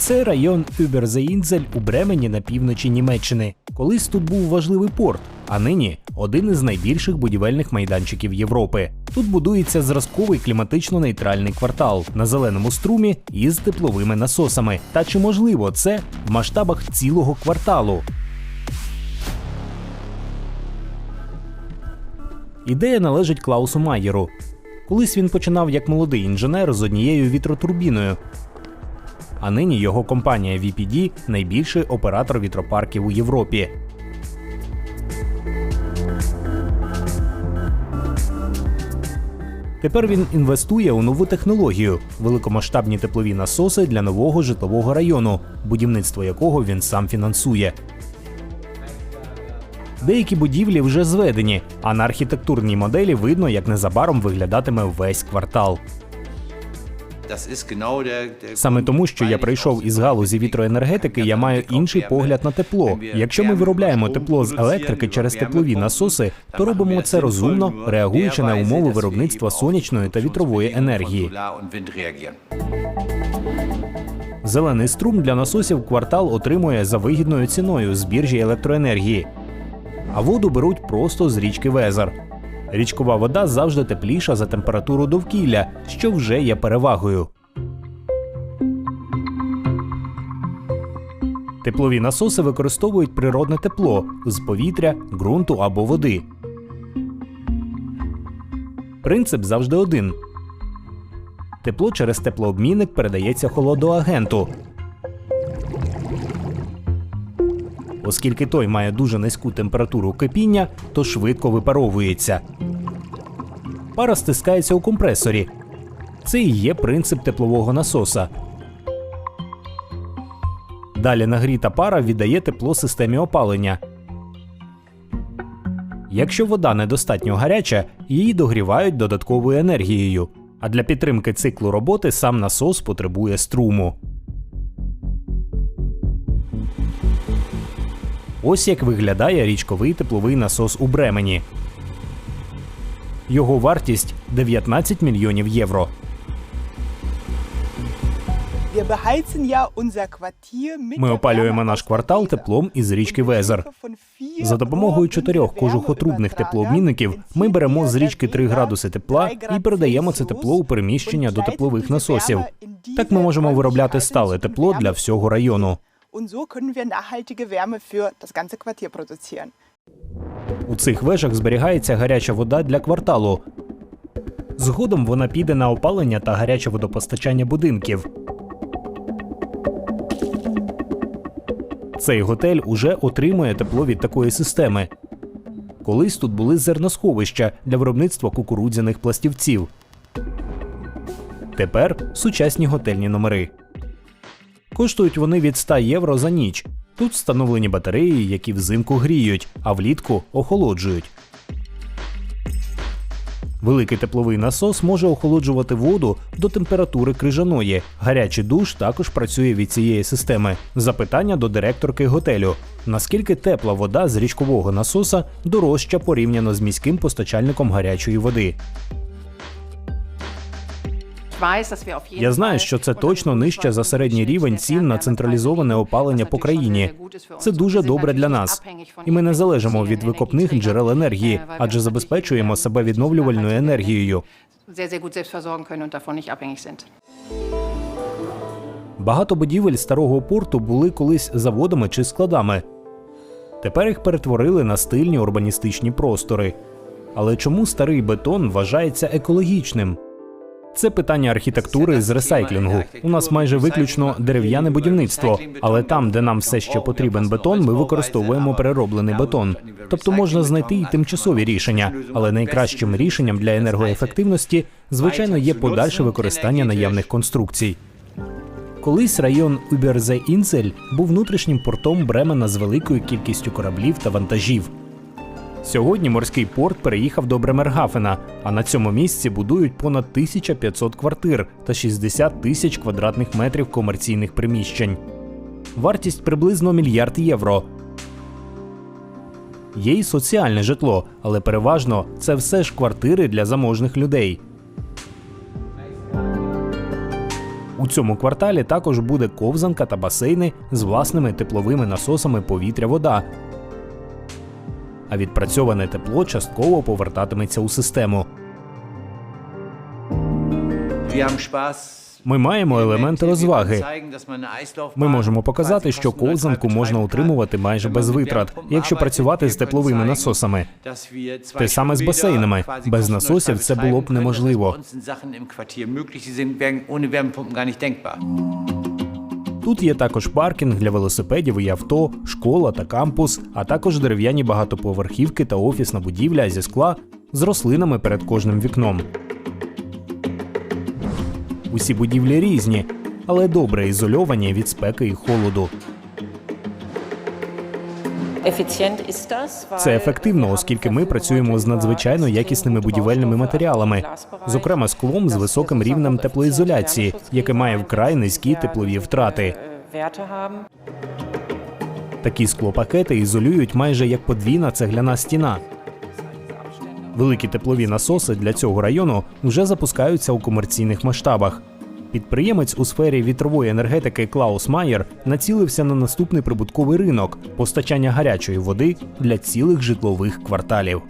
Це район Überseeinsel у Бремені на півночі Німеччини. Колись тут був важливий порт, а нині один із найбільших будівельних майданчиків Європи. Тут будується зразковий кліматично нейтральний квартал на зеленому струмі із тепловими насосами. Та чи можливо це в масштабах цілого кварталу? Ідея належить Клаусу Майєру. Колись він починав як молодий інженер з однією вітротурбіною. А нині його компанія VPD – найбільший оператор вітропарків у Європі. Тепер він інвестує у нову технологію великомасштабні теплові насоси для нового житлового району, будівництво якого він сам фінансує. Деякі будівлі вже зведені, а на архітектурній моделі видно, як незабаром виглядатиме весь квартал. Саме тому, що я прийшов із галузі вітроенергетики, я маю інший погляд на тепло. Якщо ми виробляємо тепло з електрики через теплові насоси, то робимо це розумно, реагуючи на умови виробництва сонячної та вітрової енергії. Зелений струм для насосів квартал отримує за вигідною ціною з біржі електроенергії. А воду беруть просто з річки Везер. Річкова вода завжди тепліша за температуру довкілля, що вже є перевагою. Теплові насоси використовують природне тепло з повітря, ґрунту або води. Принцип завжди один. Тепло через теплообмінник передається холодоагенту. Оскільки той має дуже низьку температуру кипіння, то швидко випаровується. Пара стискається у компресорі. Це і є принцип теплового насоса. Далі нагріта пара віддає тепло системі опалення. Якщо вода недостатньо гаряча, її догрівають додатковою енергією. А для підтримки циклу роботи сам насос потребує струму. Ось як виглядає річковий тепловий насос у Бремені. Його вартість 19 мільйонів євро. Ми опалюємо наш квартал теплом із річки Везер. За допомогою чотирьох кожухотрубних теплообмінників ми беремо з річки 3 градуси тепла і передаємо це тепло у переміщення до теплових насосів. Так ми можемо виробляти стале тепло для всього району. Und so können wir nachhaltige Wärme für das ganze Quartier produzieren. У цих вежах зберігається гаряча вода для кварталу. Згодом вона піде на опалення та гаряче водопостачання будинків. Цей готель уже отримує тепло від такої системи. Колись тут були зерносховища для виробництва кукурудзяних пластівців. Тепер сучасні готельні номери. Коштують вони від 100 євро за ніч. Тут встановлені батареї, які взимку гріють, а влітку охолоджують. Великий тепловий насос може охолоджувати воду до температури крижаної. Гарячий душ також працює від цієї системи. Запитання до директорки готелю: наскільки тепла вода з річкового насоса дорожча порівняно з міським постачальником гарячої води? Я знаю, що це точно нижче за середній рівень цін на централізоване опалення по країні. Це дуже добре для нас. І ми не залежимо від викопних джерел енергії, адже забезпечуємо себе відновлювальною енергією. Багато будівель старого порту були колись заводами чи складами. Тепер їх перетворили на стильні урбаністичні простори. Але чому старий бетон вважається екологічним? Це питання архітектури з ресайклінгу. У нас майже виключно дерев'яне будівництво, але там, де нам все ще потрібен бетон, ми використовуємо перероблений бетон. Тобто можна знайти і тимчасові рішення, але найкращим рішенням для енергоефективності, звичайно, є подальше використання наявних конструкцій. Колись район Уберзе Überseeinsel був внутрішнім портом Бремена з великою кількістю кораблів та вантажів. Сьогодні морський порт переїхав до Бремергафена, а на цьому місці будують понад 1500 квартир та 60 тисяч квадратних метрів комерційних приміщень. Вартість приблизно мільярд євро. Є й соціальне житло, але переважно це все ж квартири для заможних людей. У цьому кварталі також буде ковзанка та басейни з власними тепловими насосами повітря-вода. А відпрацьоване тепло частково повертатиметься у систему. Ми маємо елементи розваги. Ми можемо показати, що ковзанку можна утримувати майже без витрат, якщо працювати з тепловими насосами. Те саме з басейнами. Без насосів це було б неможливо. Тут є також паркінг для велосипедів і авто, школа та кампус, а також дерев'яні багатоповерхівки та офісна будівля зі скла з рослинами перед кожним вікном. Усі будівлі різні, але добре ізольовані від спеки і холоду. Це ефективно, оскільки ми працюємо з надзвичайно якісними будівельними матеріалами, зокрема склом з високим рівнем теплоізоляції, яке має вкрай низькі теплові втрати. Такі склопакети ізолюють майже як подвійна цегляна стіна. Великі теплові насоси для цього району вже запускаються у комерційних масштабах. Підприємець у сфері вітрової енергетики Клаус Майер націлився на наступний прибутковий ринок постачання гарячої води для цілих житлових кварталів.